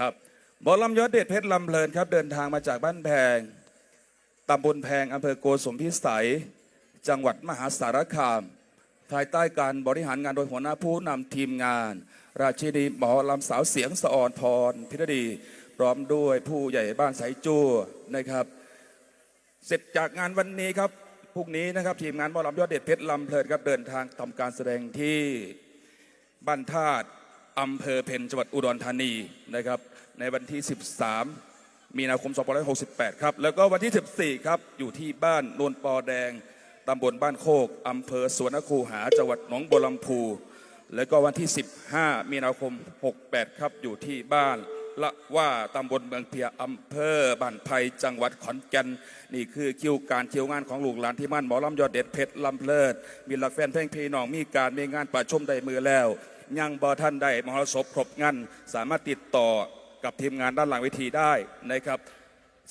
ครับหมอลำยอดเด็ดเพชรลำเพลินครับ เดินทางมาจากบ้านแพงตำบลแพงอำเภอโกสุมพิสัย จังหวัดมหาสารคาม ภายใต้การบริหารงานโดยหัวหน้าผู้นำทีมงาน ราชินีหมอลำสาวเสียงสะอ่อนพรพิรดีพร้อมด้วยผู้ใหญ่บ้านสายจั่วนะครับ เสร็จจากงานวันนี้ครับพรุ่งนี้นะครับทีมงานหมอลำยอดเด็ดเพชรลำเพลินครับเดินทางทำการแสดงที่บ้านธาตุ อำเภอเพนจังหวัดอุดรธานีนะครับ ในวันที่ 13 มีนาคม 2568 ครับ แล้วก็วันที่ 14 ครับ อยู่ที่บ้านโนนปอแดงตำบลบ้านโคกอำเภอสวนคูหาจังหวัดหนองบัวลำพู แล้วก็วันที่ 15 มีนาคม 68 ครับ อยู่ที่บ้านละว่าตำบลเมืองเพียอำเภอบ้านไผ่จังหวัดขอนแก่นนี่คือคิวการคิวงานของลูกหลานที่มั่นหมอลำยอดเด็ดเพชรลำเพลิดมีหลักแฟนเพลงพี่น้องมีการมีงานประชุมได้มือแล้ว ยังบอท่านได้มหรสพครบงานสามารถติดต่อกับทีมงานด้านหลังเวทีได้นะครับ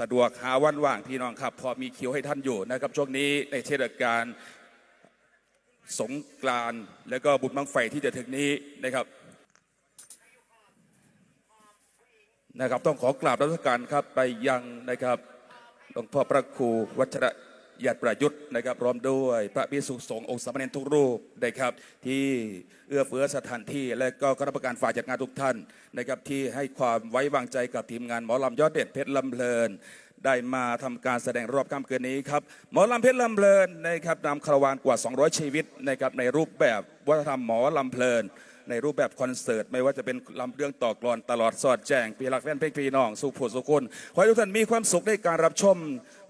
สะดวกหาวันว่างพี่น้องครับ พอมีคิวให้ท่านอยู่นะครับช่วงนี้ในเทศกาลสงกรานต์แล้วก็บุญบังไฟที่จะถึงนี้นะครับนะครับ ต้องขอกราบรัชการครับไปยังนะครับหลวงพ่อพระครูวัชระ ยาดประยุทธ์นะครับพร้อมด้วยพระภิกษุสงฆ์องค์สามเณรทุกรูปนะครับ ที่เอื้อเฟื้อสถานที่ และก็คณะกรรมการฝ่ายจัดงานทุกท่านนะครับที่ให้ความไว้วางใจกับทีมงานหมอลำยอดเด็ดเพชรลำเพลินได้มาทำการแสดงรอบค่ำคืนนี้ครับหมอลำเพชรลำเพลินนะครับนำคาราวานกว่า 200 ชีวิตนะครับในรูปแบบวัฒนธรรมหมอลำเพลิน ในรูปแบบคอนเสิร์ต ไม่ว่าจะเป็นลำเรื่องต่อกลอนตลอดสอดแจ้งปีหลักแฟนเพลงพี่น้อง สุขผุดสุขคนขอให้ทุกท่านมีความสุขในการรับชม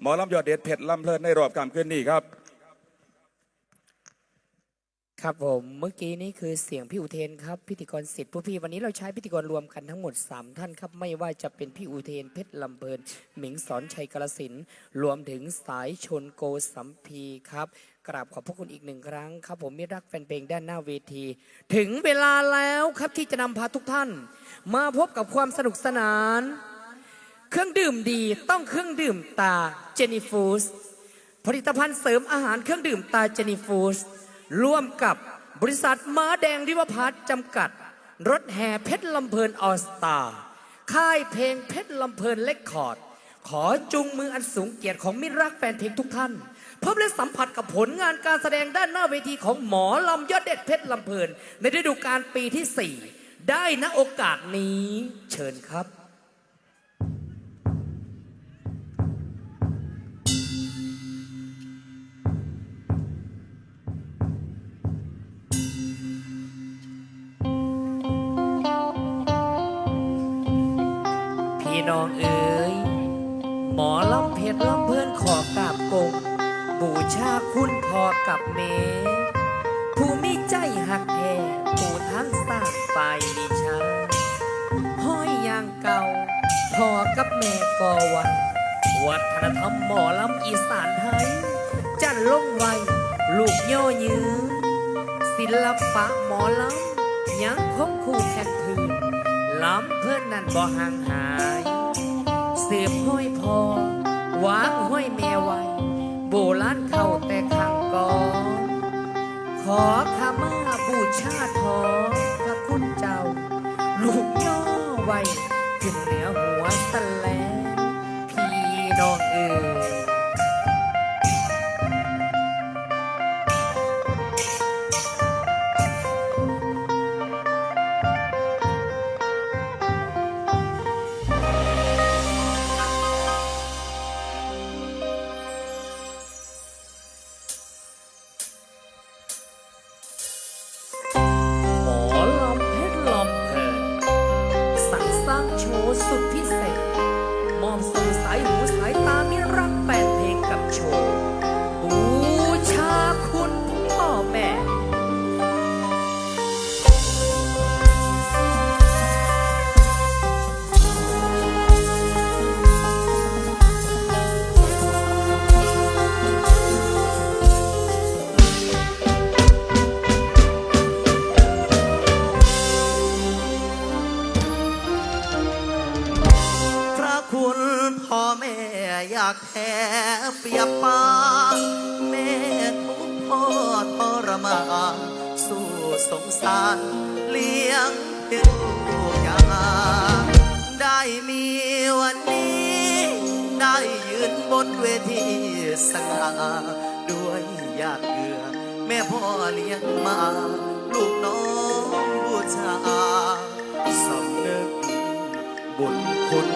หมอลำยอดเด็ดเพชรลำเพลินในรอบค่ำคืนนี้ครับ ครับผมเมื่อกี้นี้คือเสียงพี่อุเทนครับพิธีกรสิทธิ์ผู้พี่วันนี้เราใช้พิธีกรรวมกันทั้งหมด 3 ท่านครับไม่ว่าจะเป็นพี่อุเทนเพชรลำเพลินหมิงสอนชัยกรสินธุ์รวมถึงสายชนโกสัมพีครับ กราบขอบพระคุณอีกหนึ่งครั้งครับผมมิรักแฟนเพลงด้านหน้าเวที ถึงเวลาแล้วครับที่จะนำพาทุกท่าน มาพบกับความสนุกสนาน เครื่องดื่มดีต้องเครื่องดื่มตาเจนี่ฟูสผลิตภัณฑ์เสริมอาหารเครื่องดื่มตาเจนีฟูสร่วมกับบริษัทม้าแดงริวพัฒน์จำกัด รถแห่เพชรลำเพลินออสตาค่ายเพลงเพชรลำเพลินเลคคอร์ด ขอจุงมืออันสูงเกียรติของมิรักแฟนเพลงทุกท่าน พบและสัมผัสกับผลงานการแสดงด้านหน้าเวทีของหมอลำยอดเด็ดเพชรลำเพลิน ในฤดูกาลปีที่ 4 ได้ณโอกาสนี้เชิญครับพี่น้องเอ๋ยหมอลำเพชรลำเพื่อนขอกาบกงบู ชาคุณพ่อกับเมผู้มีใจหักแท้ผู้ทั้งสร้างไปดิชาห้อยอย่างเก่าพ่อกับแม่ก่อวันวัฒนธรรมหมอลำอีสานไทยจันลงไวลูกย่อยืนศิลปะหมอลำยังคงคู่แข่งคืนล้ำเพื่อนนั่นบ่ห่างหาย เสืบห้อยพอวางห้อยแม่ไว้ ราณเข้าแต่ข้างก่อนขอขมาบูชาทอพระคุณเจ้า ลูกย่อไว้ขึ้นเหนือหัวสะล ได้ยืนบนเวทีสง่าด้วยยากเกลือ แม่พ่อเลี้ยงมา ลูกน้องบูชาสำนึกบุญคุณ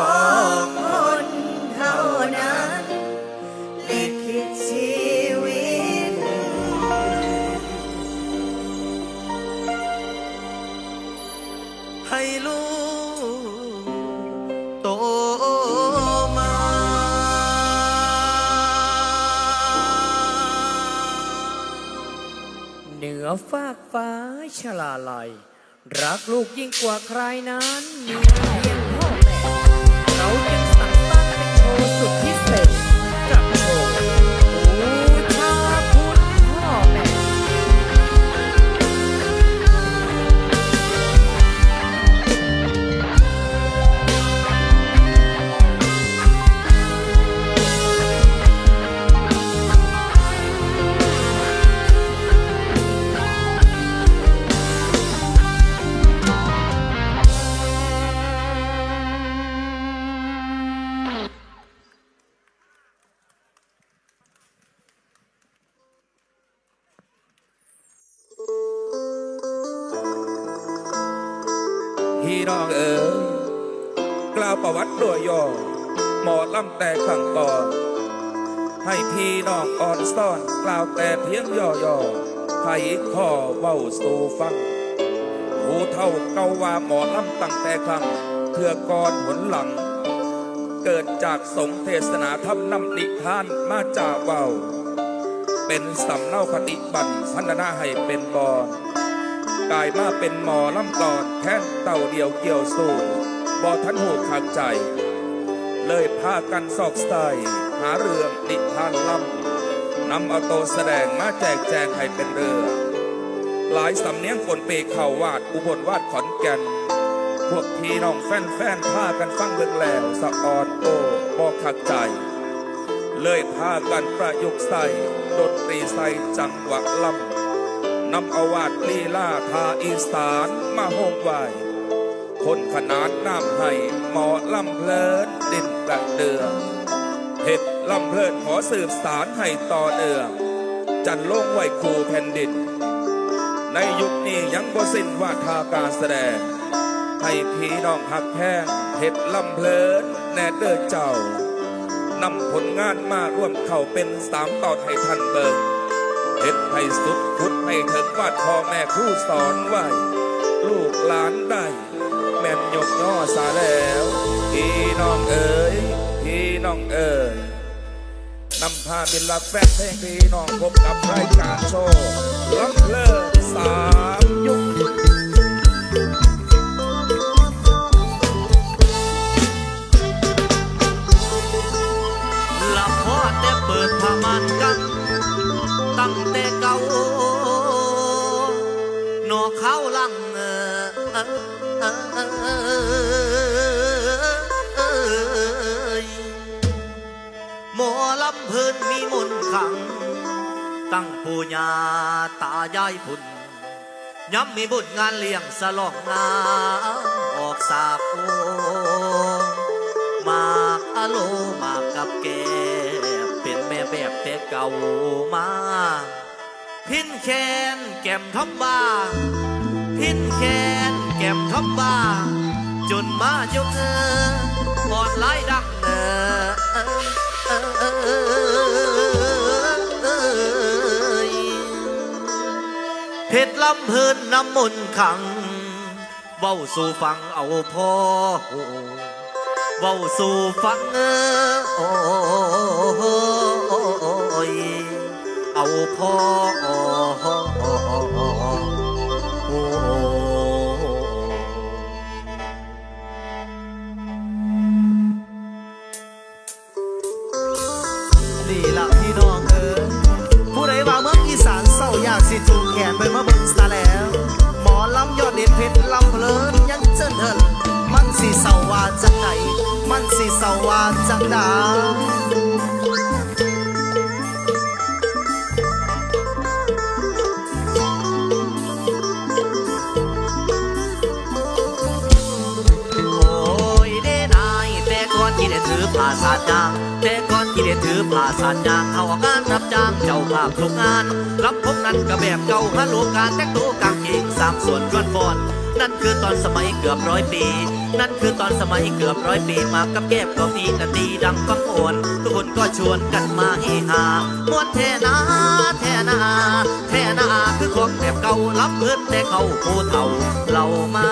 สองคนเท่านั้นลิขิตชีวิต ให้ลูกโตมา เหนือฟากฟ้าชลาลัย รักลูกยิ่งกว่าใครนั้น น้องเอ๋ยกล่าวประวัติโดยย่อหมอลำแต่ขังก่อน ให้พี่น้องอ่อนซ่อนกล่าวแต่เพียงย่อๆให้ข้อเว้าสู่ฟังผู้เท่าเก่าว่าหมอลำตั้งแต่ครั้งเพื่อก่อนหนหลัง เกิดจากสงฆ์เทศนาธรรมนำนิทานมาจากเว้า เป็นสำเนาคติบันพันนาให้เป็นบอน กลายมาเป็นหมอลำกลอนแท่นเต่าเดียวเกี่ยวสู่บอทันหูขักใจ เลยพากันซอกใส่หาเรื่องนิทานลำนำเอาโตแสดงมาแจกแจงให้เป็นเรือ หลายสำเนียงคนเปเข่าวาดอุบลวาดขอนแก่น พวกพี่น้องแฟนแฟนพากันฟังเบิ่งแล้วสะออนโอ้บอกขักใจ เลยพากันประยุกต์ใส่ดนตรีใส่จังหวะลำ นำเอาวาดลีลาทาอีสานมาโฮมไหวคนขนานน้ำให้หมอลำเพลินดินประเดืองเห็ดลำเพลินขอสืบสารให้ต่อเนื่องจันลงไหว้คูแผ่นดิน ในยุคนี้ยังบ่สิ้นว่าทาการแสดง ให้พี่น้องหักแพงเห็ดลำเพลินแน่เด้อเจ้านำผลงานมาร่วมเข้าเป็นสามต่อนให้ท่านเบิง เห็ดให้สุดพุดให้ถึงวาดพ่อแม่ครูสอนไว้ ลูกหลานได้ แม่นยกย่อสาแล้ว พี่น้องเอ๋ยพี่น้องเอ๋ยนำพาบินลับแฟนเพลงพี่น้องพบกับรายการโชว์ล้ำเลิศสามยุค ขัง ตั้งปู่ยาตายายพุ่นย้ำมีบุญงานเลี้ยงสลองงานออกสากโอมากอโลมากกับแกเป็นแม่แบบแต่เก่ามาพินแคนแก้มทำบ้าพินแคนแก้มทำบ้าจนมายกเอออ่อนไล่ดังเออเออเออ เพชรลำเพินน้ำมนต์ขัง เว้าสู่ฟังเอาพ่อเว้าสู่ฟังเออโอ้ยเอาพ่อ สิเศร้าว่าจังไหนมันสิเศร้าว่าจังใดโอ้ยเด้นายแต่ก่อนที่ได้ถือผ้าสาดางแต่ก่อนที่ได้ถือผ้าสาดางเขางานรับจ้างเจ้าภาพทุกงานรับพบนั้นก็แบบเก่าฮัลโหลการแต่งตัวกางเกงสามส่วนจวนฟอนนั่นคือตอนสมัยเกือบร้อยปี นั่นคือตอนสมัยเกือบร้อยปีมากับแก้บก็มีกะตีดังก็โอนทุกคนก็ชวนกันมาเฮฮามวนแท่นาแท่นาแท่นาคือของแบบเก่ารับเพื่อนแต่เขาผู้เฒ่าเรามา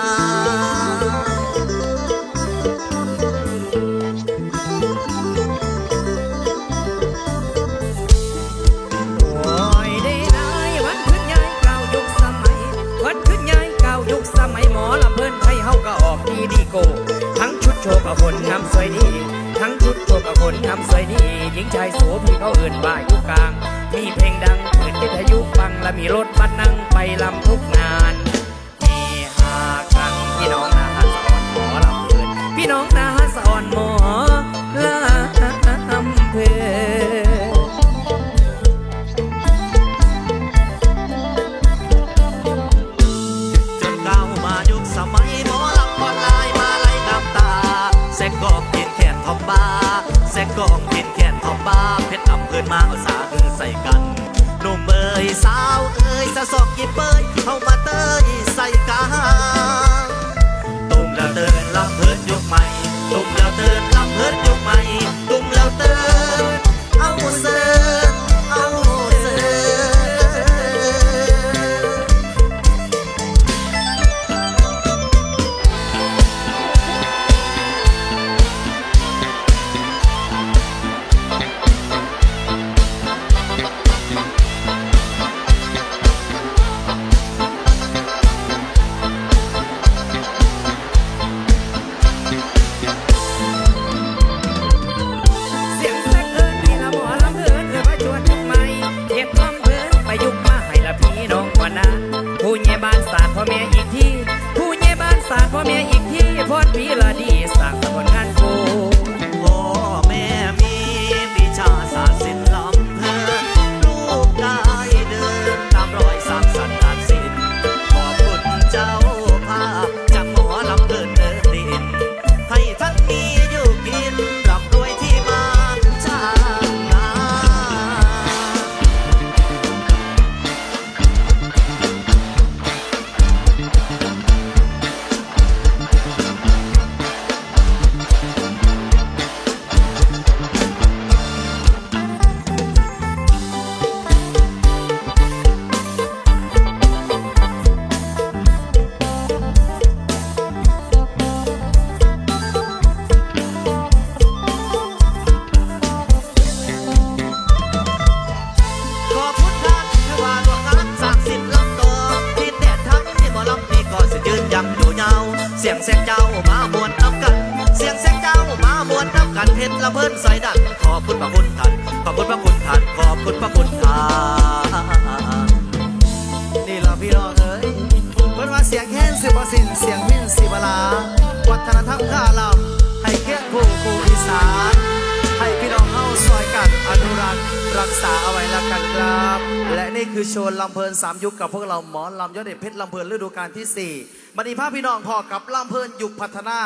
นว่าอยู่กลาง มีเพลงดังเปิดวิทยุฟังและมีรถบัสนั่งไปลำทุกงาน สาวเอ้ยสะสอกยิบเบยเข้ามาเติม ษาเอาไว้แล้วกันครับ และนี่คือโชว์ลำเพลินสามยุคกับพวกเราหมอลำยอดเด็ดเพชรลำเพลินฤดูกาลที่ 4บันทีภาพพี่น้องพ่อกับลำเพลินยุคพัฒนา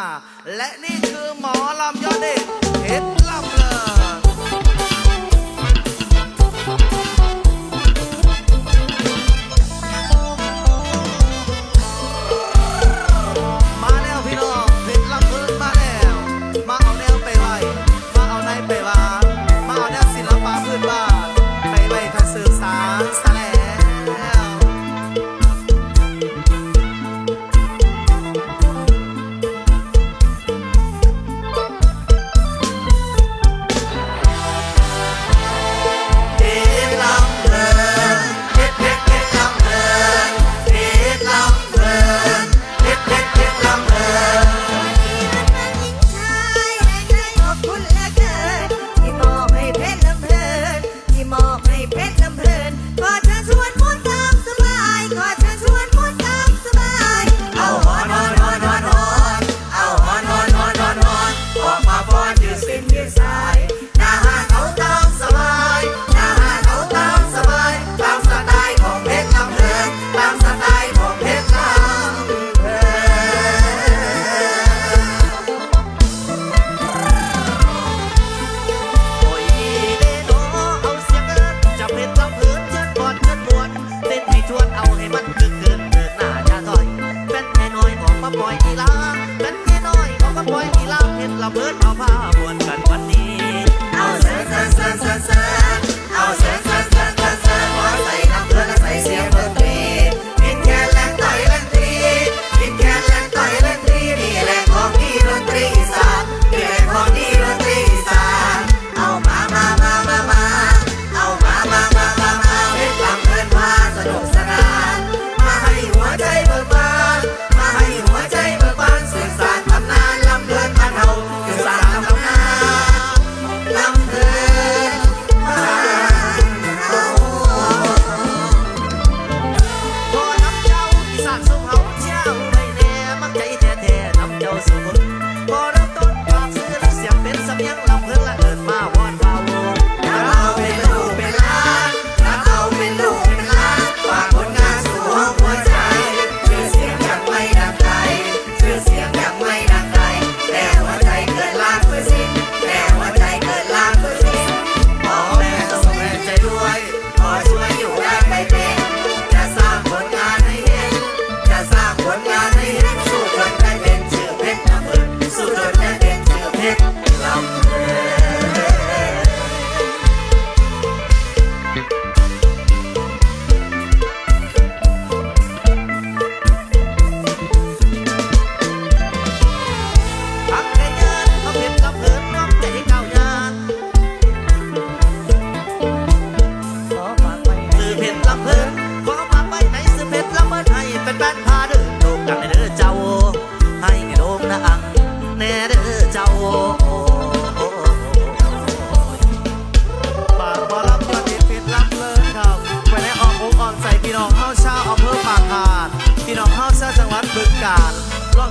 และนี่คือหมอลำยอดเด็ดเพชรลำ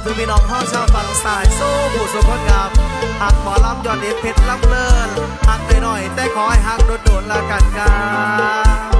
ถึงพี่น้องห้องชาวฝั่งสายสู้ผู้สุขงามหักหมอลำยอดเด็ดเพชรลำเลินหักไปหน่อยๆแต่ขอให้หักโดดๆละกันครับ